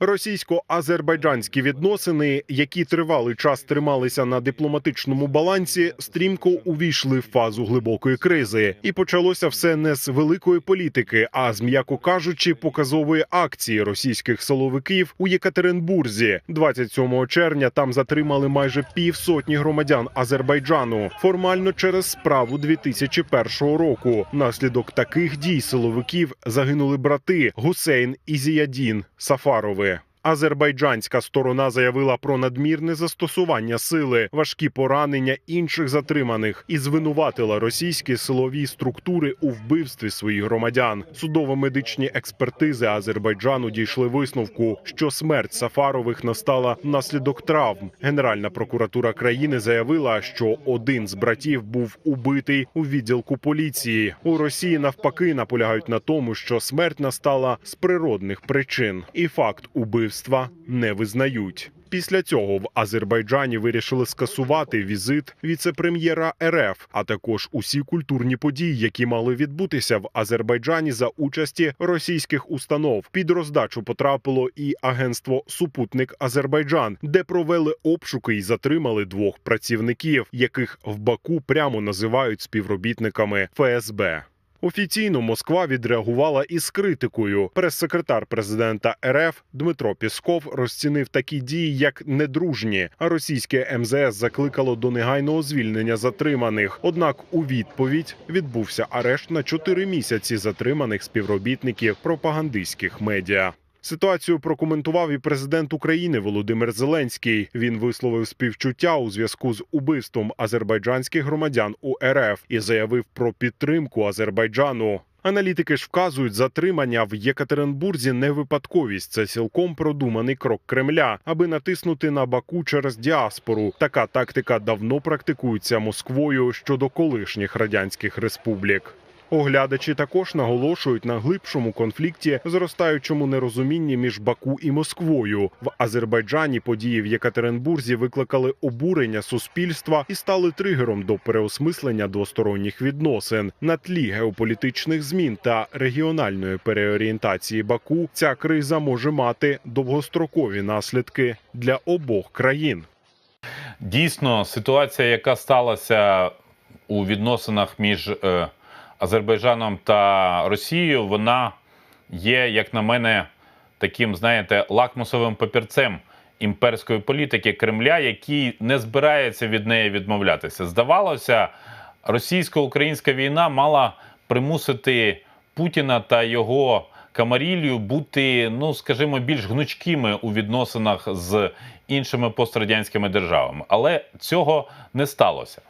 Російсько-азербайджанські відносини, які тривалий час трималися на дипломатичному балансі, стрімко увійшли в фазу глибокої кризи, і почалося все не з великої політики, а з м'яко кажучи, показової акції російських силовиків у Єкатеринбурзі. 27 червня там затримали майже півсотні громадян Азербайджану, формально через справу 2001 року. Наслідок таких дій силовиків загинули брати Гусейн і Зіядін Сафарови. Азербайджанська сторона заявила про надмірне застосування сили, важкі поранення інших затриманих і звинуватила російські силові структури у вбивстві своїх громадян. Судово-медичні експертизи Азербайджану дійшли висновку, що смерть Сафарових настала внаслідок травм. Генеральна прокуратура країни заявила, що один з братів був убитий у відділку поліції. У Росії навпаки наполягають на тому, що смерть настала з природних причин, і факт убивства не визнають. Після цього в Азербайджані вирішили скасувати візит віце-прем'єра РФ, а також усі культурні події, які мали відбутися в Азербайджані за участі російських установ. Під роздачу потрапило і агентство Супутник Азербайджан, де провели обшуки і затримали двох працівників, яких в Баку прямо називають співробітниками ФСБ. Офіційно Москва відреагувала із критикою. Прес-секретар президента РФ Дмитро Пісков розцінив такі дії як недружні. А російське МЗС закликало до негайного звільнення затриманих. Однак у відповідь відбувся арешт на 4 місяці затриманих співробітників пропагандистських медіа. Ситуацію прокоментував і президент України Володимир Зеленський. Він висловив співчуття у зв'язку з убивством азербайджанських громадян у РФ і заявив про підтримку Азербайджану. Аналітики ж вказують, затримання в Єкатеринбурзі не випадковість. Це цілком продуманий крок Кремля, аби натиснути на Баку через діаспору. Така тактика давно практикується Москвою щодо колишніх радянських республік. Оглядачі також наголошують на глибшому конфлікті, зростаючому нерозумінні між Баку і Москвою. В Азербайджані події в Єкатеринбурзі викликали обурення суспільства і стали тригером до переосмислення двосторонніх відносин на тлі геополітичних змін та регіональної переорієнтації Баку. Ця криза може мати довгострокові наслідки для обох країн. Дійсно, ситуація, яка сталася у відносинах між е, Азербайджаном та Росією, вона є, як на мене, таким, знаєте, лакмусовим папірцем імперської політики Кремля, який не збирається від неї відмовлятися. Здавалося, російсько-українська війна мала примусити Путіна та його Камарілію бути, ну скажімо, більш гнучкими у відносинах з іншими пострадянськими державами, але цього не сталося.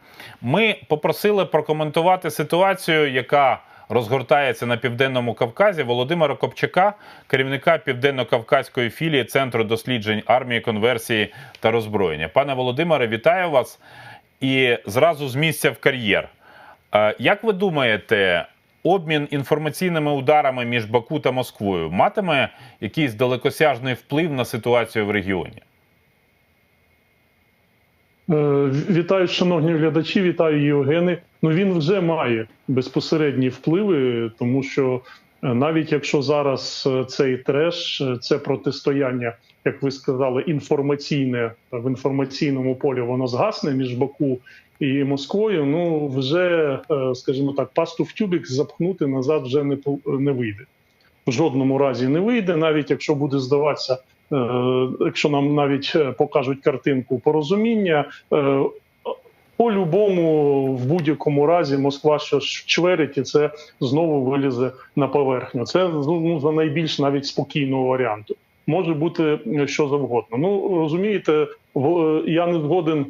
Ми попросили прокоментувати ситуацію, яка розгортається на південному Кавказі Володимира Копчака, керівника південно-кавказької філії Центру досліджень армії, конверсії та роззброєння. Пане Володимире, вітаю вас і зразу з місця в кар'єр. Е, Як ви думаєте, обмін інформаційними ударами між Баку та Москвою матиме якийсь далекосяжний вплив на ситуацію в регіоні? Е, Вітаю, шановні глядачі, вітаю Євгени. Ну він вже має безпосередні впливи, тому що е, навіть якщо зараз е, цей треш, це протистояння, як ви сказали, інформаційне в інформаційному полі воно згасне між Баку і Москвою. Ну вже, скажімо так, пасту в тюбік запхнути назад вже не не вийде. В жодному разі не вийде, навіть якщо буде здаватися. Е, Якщо нам навіть е, покажуть картинку порозуміння, е, по-любому, в будь-якому разі, Москва що ж чверить, і це знову вилізе на поверхню. Це ну, за найбільш навіть спокійного варіанту. Може бути що завгодно. Ну розумієте, я не згоден.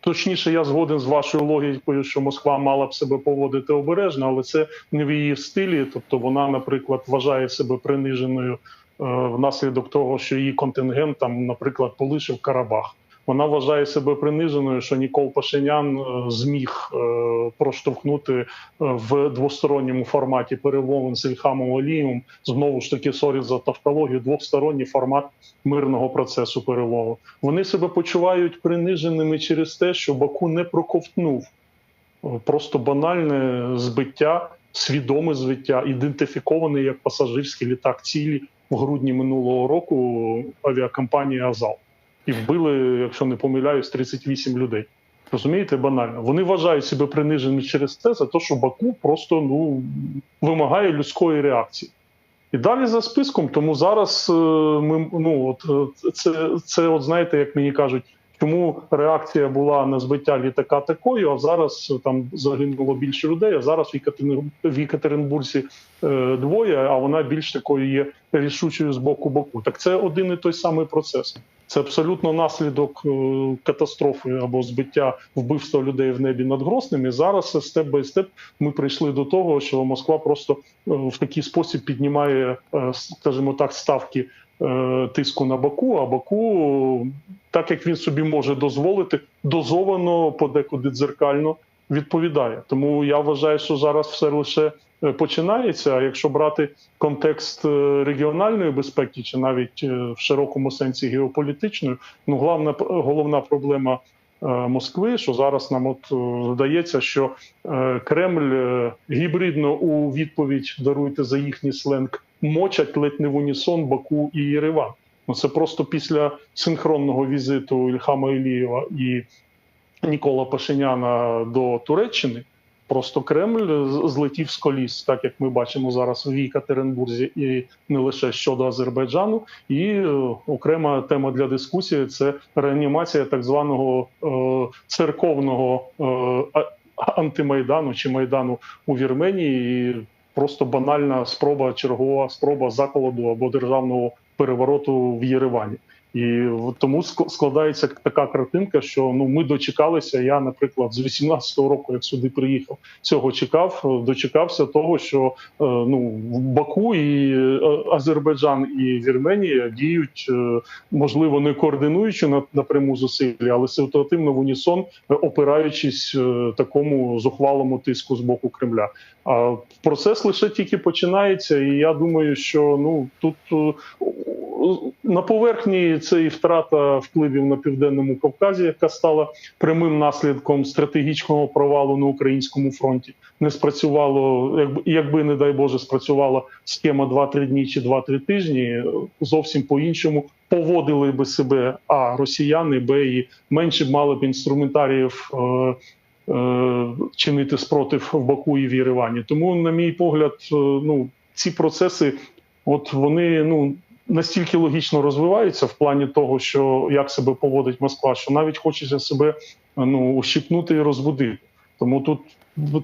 Точніше, я згоден з вашою логікою, що Москва мала б себе поводити обережно, але це не в її стилі. Тобто, вона, наприклад, вважає себе приниженою внаслідок того, що її контингент там, наприклад, полишив Карабах. Вона вважає себе приниженою, що Нікол Пашинян е, зміг е, проштовхнути е, в двосторонньому форматі перемовин з Ільхамом Алієм. Знову ж таки, сорі за тавтологію, двосторонній формат мирного процесу перемовин. Вони себе почувають приниженими через те, що Баку не проковтнув е, просто банальне збиття, свідоме збиття, ідентифікований як пасажирський літак цілі в грудні минулого року авіакомпанії Азал і вбили, якщо не помиляюсь, 38 людей. Розумієте, банально. Вони вважають себе приниженими через це, за те, що Баку просто ну вимагає людської реакції. І далі за списком, тому зараз е, ми ну от е, це, це, от знаєте, як мені кажуть, чому реакція була на збиття літака такою, а зараз е, там загинуло більше людей. А зараз в Єкатеринбурзі е, двоє, а вона більш такою є рішучою з боку боку. Так це один і той самий процес. Це абсолютно наслідок е, катастрофи або збиття вбивства людей в небі над Грозним. І зараз степ бай степ ми прийшли до того, що Москва просто в такий спосіб піднімає, скажімо так, ставки тиску на Баку. А Баку, так як він собі може дозволити, дозовано подекуди дзеркально відповідає. Тому я вважаю, що зараз все лише е, починається. А якщо брати контекст е, регіональної безпеки, чи навіть е, в широкому сенсі геополітичної, ну головна головна проблема. е, Москви, що зараз нам от е, здається, що е, Кремль е, гібридно у відповідь даруйте за їхній сленг мочать ледь не в унісон Баку і Єреван. Ну це просто після синхронного візиту Ільхама Ілієва і Нікола Пашиняна до Туреччини. Просто Кремль злетів з коліс, так як ми бачимо зараз в Єкатеринбурзі, і не лише щодо Азербайджану. І е, окрема тема для дискусії це реанімація так званого е, церковного е, антимайдану чи майдану у Вірменії. І просто банальна спроба, чергова спроба заколоду або державного перевороту в Єревані. І тому ск- складається така картинка, що ну ми дочекалися. Я, наприклад, з 18-го року, як сюди приїхав, цього чекав. Дочекався того, що е, ну в Баку і е, Азербайджан і Вірменія діють, е, можливо, не координуючи на- напряму зусилля, але ситуативно в унісон, опираючись такому зухвалому тиску з боку Кремля. А процес лише тільки починається, і я думаю, що ну тут на поверхні це і втрата впливів на південному Кавказі, яка стала прямим наслідком стратегічного провалу на українському фронті. Не спрацювало, якби якби не дай Боже, спрацювала схема 2-3 дні чи 2-3 тижні. Зовсім по-іншому поводили би себе а росіяни, б і менше мали б інструментаріїв. Е, е, чинити спротив в Баку і в Єревані. Тому, на мій погляд, е, ну ці процеси, от вони ну настільки логічно розвиваються в плані того, що як себе поводить Москва, що навіть хочеться себе ну ущипнути і розбудити. Тому тут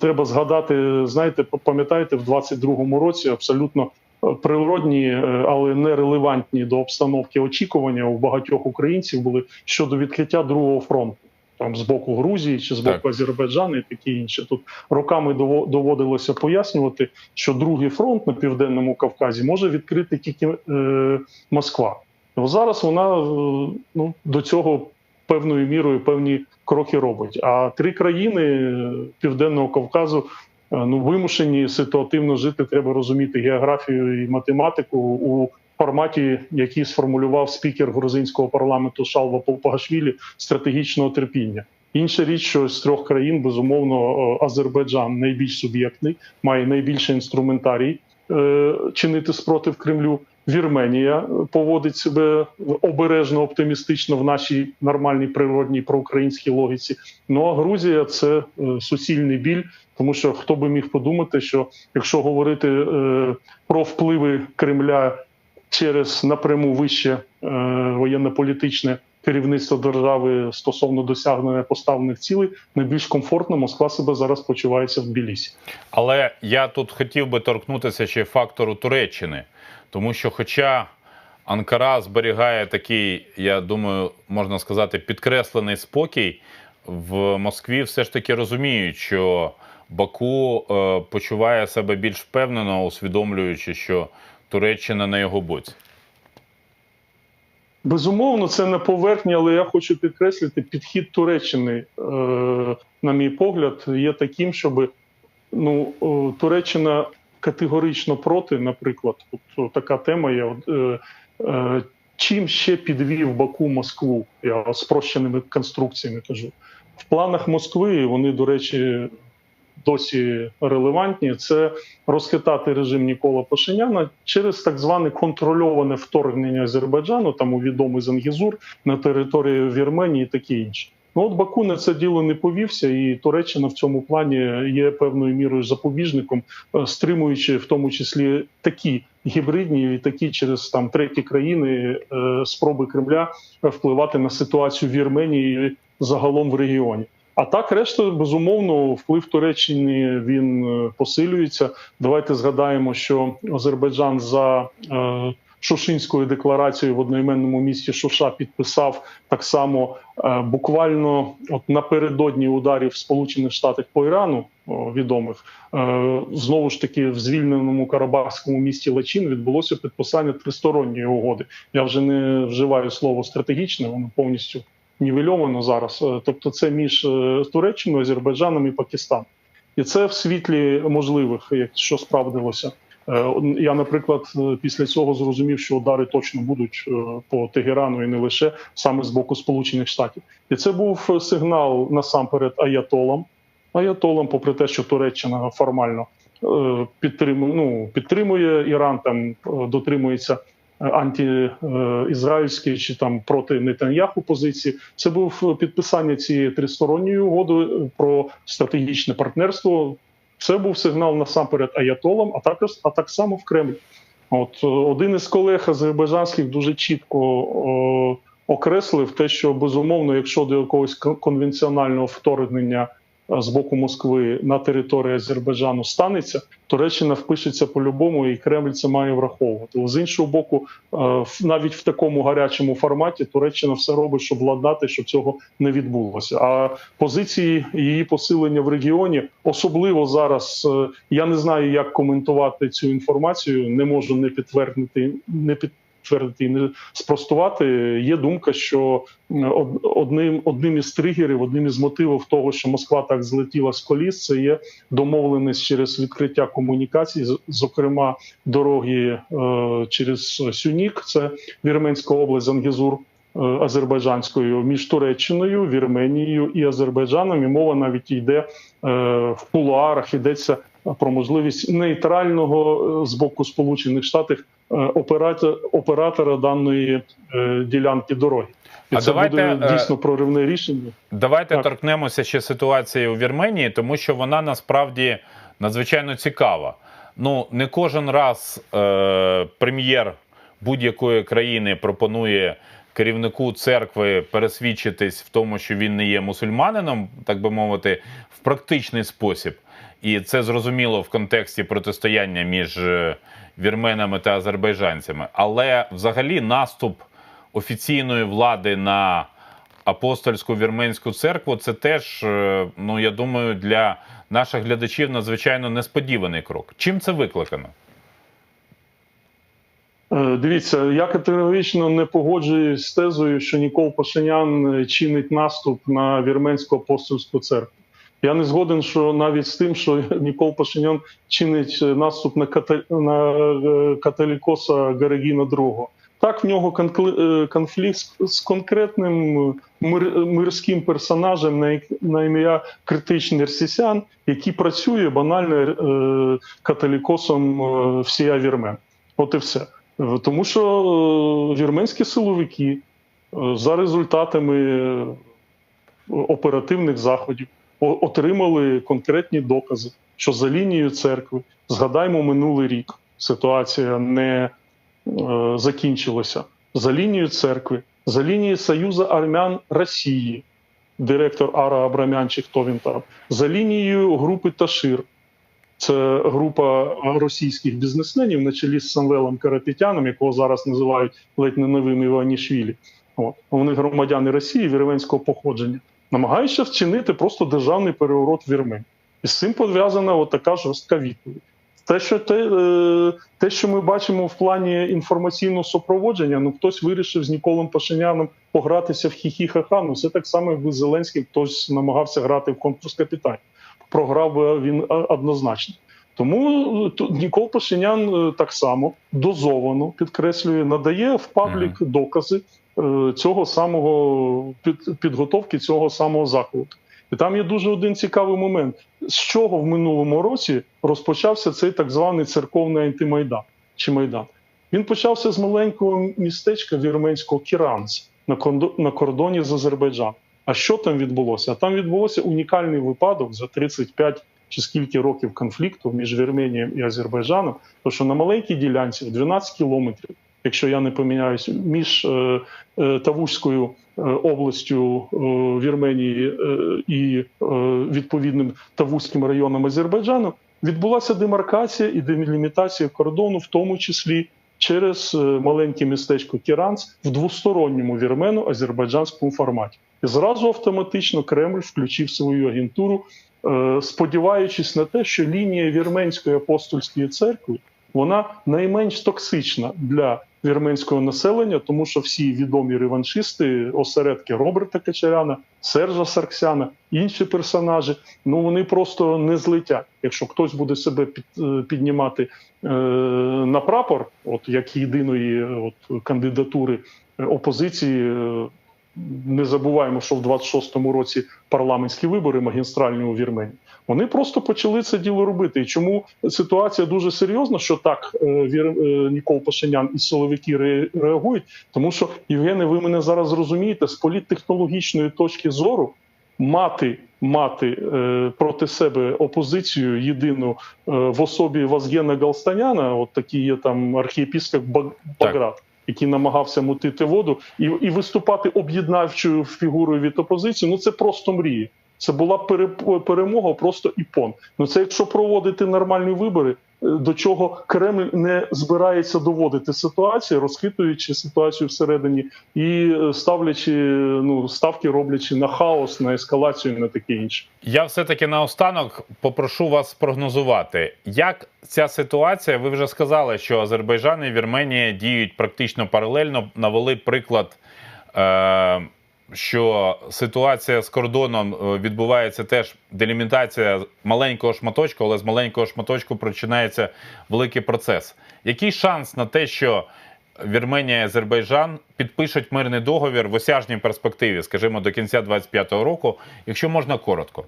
треба згадати, знаєте, пам'ятаєте, в 22-му році абсолютно е, природні, е, але не релевантні до обстановки очікування у багатьох українців були щодо відкриття другого фронту. Там з боку Грузії чи з боку Так. Азербайджану і таке інше. Тут роками доводилося пояснювати, що другий фронт на південному Кавказі може відкрити тільки е, Москва. Ну, зараз вона е, ну, до цього певною мірою певні кроки робить. А три країни е, Південного Кавказу е, ну, вимушені ситуативно жити. Треба розуміти географію і математику у форматі, який сформулював спікер грузинського парламенту Шалва Пагашвілі стратегічного терпіння. Інша річ, що з трьох країн, безумовно, е, Азербайджан найбільш суб'єктний, має найбільший інструментарій е, чинити спротив Кремлю. Вірменія е, поводить себе обережно, оптимістично в нашій нормальній природній проукраїнській логіці. Ну а Грузія це е, суцільний біль, тому що хто би міг подумати, що якщо говорити про впливи Кремля через напряму вище е, воєнно-політичне керівництво держави стосовно досягнення поставлених цілей, найбільш комфортно Москва себе зараз почувається в Білісі. Але я тут хотів би торкнутися ще фактору Туреччини, тому що, хоча Анкара зберігає такий, я думаю, можна сказати, підкреслений спокій, в Москві все ж таки розуміють, що Баку е, почуває себе більш впевнено, усвідомлюючи, що Туреччина на його боці. Безумовно, це на поверхні, але я хочу підкреслити, підхід Туреччини, е, на мій погляд, є таким, щоб ну, Туреччина категорично проти, наприклад, от, от така тема є. Е, е, чим ще підвів Баку Москву? Я спрощеними конструкціями кажу. В планах Москви вони, до речі, досі релевантні, це розхитати режим Нікола Пашиняна через так зване контрольоване вторгнення Азербайджану, там у відомий Зангізур на територію Вірменії і таке інше. Ну от Баку на це діло не повівся, і Туреччина в цьому плані є певною мірою запобіжником, е, стримуючи в тому числі такі гібридні і такі через там треті країни е, спроби Кремля впливати на ситуацію в Вірменії загалом в регіоні. А так, решта, безумовно, вплив Туреччини він е, посилюється. Давайте згадаємо, що Азербайджан за е, Шушинською декларацією в одноіменному місті Шуша підписав так само е, буквально от напередодні ударів Сполучених Штатів по Ірану відомих знову ж таки в звільненому Карабахському місті Лачин відбулося підписання тристоронньої угоди. Я вже не вживаю слово стратегічне, воно повністю нівельовано зараз. Е, Тобто, це між е, Туреччиною, Азербайджаном і Пакистаном. І це в світлі можливих, якщо справдилося. Е, Я, наприклад, після цього зрозумів, що удари точно будуть по Тегерану і не лише саме з боку Сполучених Штатів. І це був сигнал насамперед аятолам. Аятолам, попри те, що Туреччина формально підтримує, ну, підтримує Іран, там дотримується антиізраїльської чи там проти Нетаньяху позиції. Це був підписання цієї тристоронньої угоди про стратегічне партнерство. Це був сигнал насамперед аятолам, а також а так само в Кремль. От е, один із колег азербайджанських дуже чітко о, окреслив те, що безумовно, якщо до якогось кон- конвенціонального вторгнення з боку Москви на території Азербайджану станеться, Туреччина впишеться по-любому, і Кремль це має враховувати. З іншого боку, навіть в такому гарячому форматі Туреччина все робить, щоб владнати, щоб цього не відбулося. А позиції її посилення в регіоні, особливо зараз, е, я не знаю, як коментувати цю інформацію, не можу не підтвердити, не підтвердити і не спростувати. Є думка, що одним одним із тригерів, одним із мотивів того, що Москва так злетіла з коліс, це є домовленість через відкриття комунікацій, зокрема дороги е, через Сюнік, це Вірменська область Зангізур. Е, Азербайджанською між Туреччиною, Вірменією і Азербайджаном, і мова навіть йде е, в кулуарах. Йдеться про можливість нейтрального е, з боку Сполучених Штатів оператора, оператора даної ділянки дороги. І А це давайте, буде дійсно проривне рішення. Давайте Так. торкнемося ще ситуації у Вірменії, тому що вона насправді надзвичайно цікава. Ну, не кожен раз е, прем'єр будь-якої країни пропонує керівнику церкви пересвідчитись в тому, що він не є мусульманином, так би мовити, в практичний спосіб. І це зрозуміло в контексті протистояння між е, вірменами та азербайджанцями. Але взагалі наступ офіційної влади на апостольську вірменську церкву це теж, е, ну я думаю, для наших глядачів надзвичайно несподіваний крок. Чим це викликано? Е, Дивіться, я категорично не погоджуюсь з тезою, що Нікол Пашинян чинить наступ на вірменську апостольську церкву. Я не згоден, що навіть з тим, що Нікол Пашинян чинить наступ на, ката... на е, католікоса Гарегіна II. Так, в нього е, конфлікт з- конкретним мир... мирським персонажем на, ім'я Критичний Нерсісян, який працює банально католікосом е, всія вірмен. От і все. Е, Тому що е, вірменські силовики е, за результатами оперативних заходів отримали конкретні докази, що за лінією церкви, згадаймо минулий рік, ситуація не закінчилася. За лінією церкви, за лінією Союзу армян Росії, директор Ара Абрамян, чи хто він там, за лінією групи Ташир, це група російських бізнесменів на чолі з Самвелом Карапетяном, якого зараз називають ледь не новим Іванішвілі. От вони громадяни Росії вірменського походження, намагаються вчинити просто державний переворот вірмен. І з цим пов'язана така жорстка відповідь. Те, що те, е, те, що ми бачимо в плані інформаційного супроводження, ну хтось вирішив з Ніколом Пашиняном погратися в хі-хі-ха-ха. Ну це так само, якби Зеленський хтось намагався грати в конкурс капітан. Програв би він однозначно. Тому е, Нікол Пашинян е, так само дозовано підкреслює, надає в паблік докази е, цього самого під, підготовки цього самого закладу. І там є дуже один цікавий момент, з чого в минулому році розпочався цей так званий церковний антимайдан чи майдан. Він почався з маленького містечка вірменського кондо- на кордоні з Азербайджаном. А що там відбулося? А там відбулося унікальний випадок за 35 чи скільки років конфлікту між Вірменією і Азербайджаном, тому що на маленькій ділянці в 12 кілометрів, якщо я не поминяюсь, між е, е, Тавушською е, областю е, Вірменії е, і е, відповідним Тавузьким районом Азербайджану, відбулася демаркація і делімітація кордону, в тому числі через маленьке містечко Кіранц в двосторонньому вірмено-азербайджанському форматі. І зразу автоматично Кремль включив свою агентуру, е, сподіваючись на те, що лінія вірменської апостольської церкви вона найменш токсична для вірменського населення, тому що всі відомі реваншисти, осередки Роберта Качаряна, Сержа Сарксяна, інші персонажі, ну вони просто не злетять. Якщо хтось буде себе під, е, піднімати е, на прапор, от як єдиної от, кандидатури опозиції. Не забуваємо, що в 26-му році парламентські вибори магістральні у Вірменії. Вони просто почали це діло робити. І чому ситуація дуже серйозна, що так е, Вір... е, Нікол Пашинян і силовики реагують? Тому що Євгене, ви мене зараз зрозумієте, з політтехнологічної точки зору мати мати е, проти себе опозицію єдину в особі Вазгена Галстаняна, от такий є там архієпіскоп Баг- Баграт. Який намагався мутити воду і, і виступати об'єднавчою фігурою від опозиції, ну це просто мрія. Це була пере- перемога просто іпон. Ну це якщо проводити нормальні вибори, е, до чого Кремль не збирається доводити ситуацію, розхитуючи ситуацію всередині і е, ставлячи ну ставки, роблячи на хаос, на ескалацію, на таке інше. Я все-таки наостанок попрошу вас спрогнозувати, як ця ситуація. Ви вже сказали, що Азербайджан і Вірменія діють практично паралельно. Навели приклад, е, що ситуація з кордоном е, відбувається теж делімітація маленького шматочку, але з маленького шматочку починається великий процес. Який шанс на те, що Вірменія і Азербайджан підпишуть мирний договір в осяжній перспективі, скажімо, до кінця 25-го року, якщо можна коротко.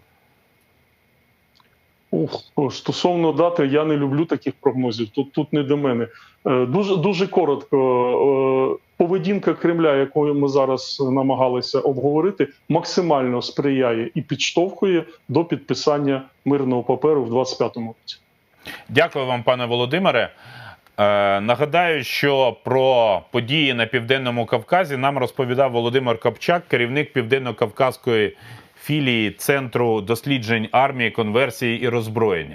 Стосовно дати, я не люблю таких прогнозів. Тут тут не до мене. Е, Дуже дуже коротко. Поведінка Кремля, якою ми зараз намагалися обговорити, максимально сприяє і підштовхує до підписання мирного паперу в 25-му році. Дякую вам, пане Володимире. Е, нагадаю, що про події на південному Кавказі нам розповідав Володимир Копчак, керівник південно-кавказької філії Центру досліджень армії, конверсії і роззброєння.